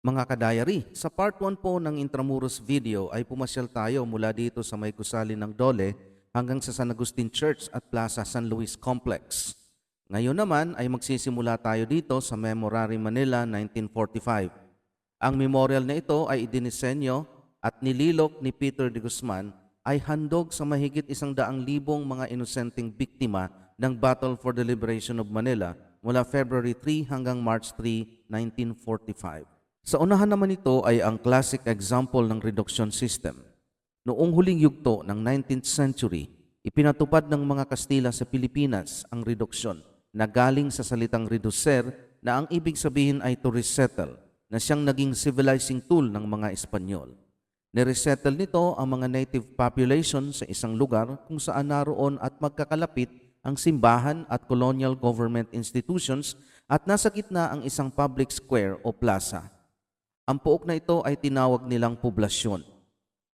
Mga kadayari, sa part 1 po ng Intramuros video ay pumasyal tayo mula dito sa may gusali ng Dole hanggang sa San Agustin Church at Plaza San Luis Complex. Ngayon naman ay magsisimula tayo dito sa Memorare Manila 1945. Ang memorial na ito ay idinisenyo at nililok ni Peter de Guzman ay handog sa mahigit isang daang libong mga inosenteng biktima ng Battle for the Liberation of Manila mula February 3 hanggang March 3, 1945. Sa unahan naman ito ay ang classic example ng reduction system. Noong huling yugto ng 19th century, ipinatupad ng mga Kastila sa Pilipinas ang reduksyon na galing sa salitang reducer na ang ibig sabihin ay to resettle na siyang naging civilizing tool ng mga Espanyol. Niresettle nito ang mga native population sa isang lugar kung saan naroon at magkakalapit ang simbahan at colonial government institutions at nasa gitna ang isang public square o plaza. Ang puok na ito ay tinawag nilang poblasyon.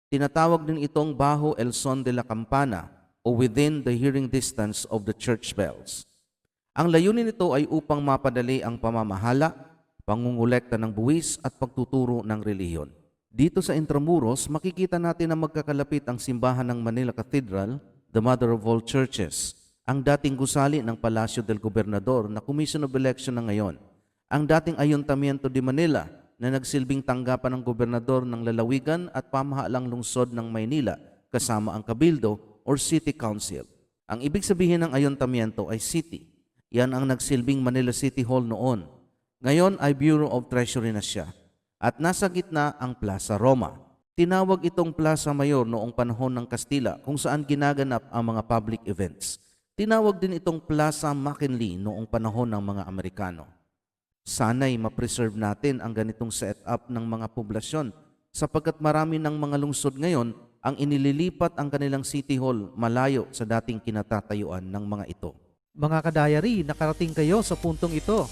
Tinatawag din itong Bajo El Son de la Campana o within the hearing distance of the church bells. Ang layunin nito ay upang mapadali ang pamamahala, pangungulekta ng buwis at pagtuturo ng relihiyon. Dito sa Intramuros, makikita natin na magkakalapit ang simbahan ng Manila Cathedral, the mother of all churches, ang dating gusali ng Palasyo del Gobernador na Commission of Election na ngayon, ang dating Ayuntamiento de Manila na nagsilbing tanggapan ng gobernador ng lalawigan at pamahalang lungsod ng Maynila kasama ang Kabildo or City Council. Ang ibig sabihin ng ayuntamiento ay city. Yan ang nagsilbing Manila City Hall noon. Ngayon ay Bureau of Treasury na siya. At nasa gitna ang Plaza Roma. Tinawag itong Plaza Mayor noong panahon ng Kastila kung saan ginaganap ang mga public events. Tinawag din itong Plaza McKinley noong panahon ng mga Amerikano. Sana'y ma-preserve natin ang ganitong setup ng mga poblasyon sapagkat marami ng mga lungsod ngayon ang inililipat ang kanilang city hall malayo sa dating kinatatayuan ng mga ito. Mga kadayari, nakarating kayo sa puntong ito.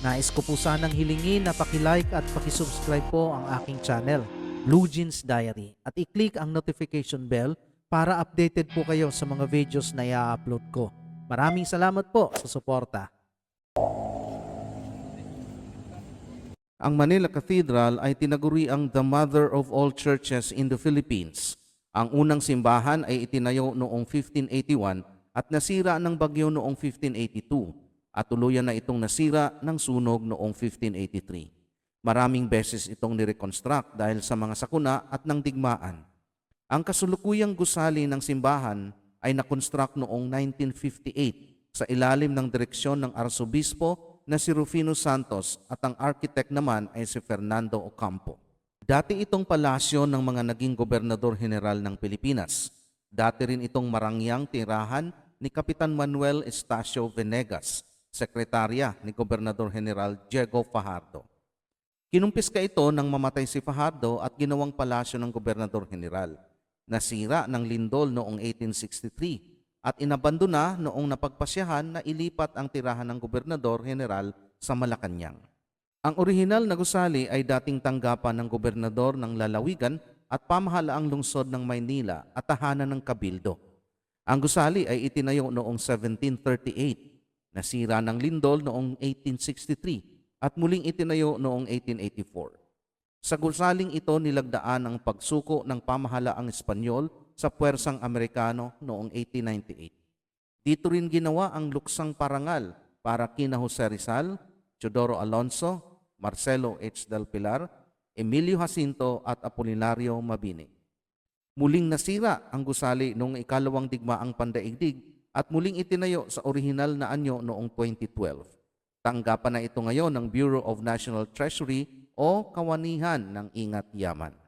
Nais ko po sanang hilingin na pakilike at pakisubscribe po ang aking channel, Blue Jeans Diary, at i-click ang notification bell para updated po kayo sa mga videos na i-upload ko. Maraming salamat po sa suporta. Ang Manila Cathedral ay tinaguri ang the mother of all churches in the Philippines. Ang unang simbahan ay itinayo noong 1581 at nasira ng bagyo noong 1582 at tuluyan na itong nasira ng sunog noong 1583. Maraming beses itong nireconstruct dahil sa mga sakuna at ng digmaan. Ang kasulukuyang gusali ng simbahan ay nakonstruct noong 1958 sa ilalim ng direksyon ng arsobispo na si Rufino Santos at ang architect naman ay si Fernando Ocampo. Dati itong palasyo ng mga naging gobernador general ng Pilipinas. Dati rin itong marangyang tirahan ni Kapitan Manuel Estacio Venegas, sekretarya ni Gobernador General Diego Fajardo. Kinumpiska ito nang mamatay si Fajardo at ginawang palasyo ng Gobernador General. Nasira ng lindol noong 1863 at inabandona noong napagpasyahan na ilipat ang tirahan ng Gobernador General sa Malacanang. Ang orihinal na gusali ay dating tanggapan ng gobernador ng lalawigan at pamahalaang lungsod ng Maynila at tahanan ng Kabildo. Ang gusali ay itinayo noong 1738, nasira ng lindol noong 1863 at muling itinayo noong 1884. Sa gusaling ito nilagdaan ang pagsuko ng pamahalaang Espanyol sa puwersang Amerikano noong 1898. Dito rin ginawa ang luksang parangal para kina Jose Rizal, Teodoro Alonso, Marcelo H. Del Pilar, Emilio Jacinto at Apolinario Mabini. Muling nasira ang gusali noong ikalawang digmaang pandaigdig at muling itinayo sa orihinal na anyo noong 2012. Tanggapan na ito ngayon ng Bureau of National Treasury o Kawanihan ng Ingat Yaman.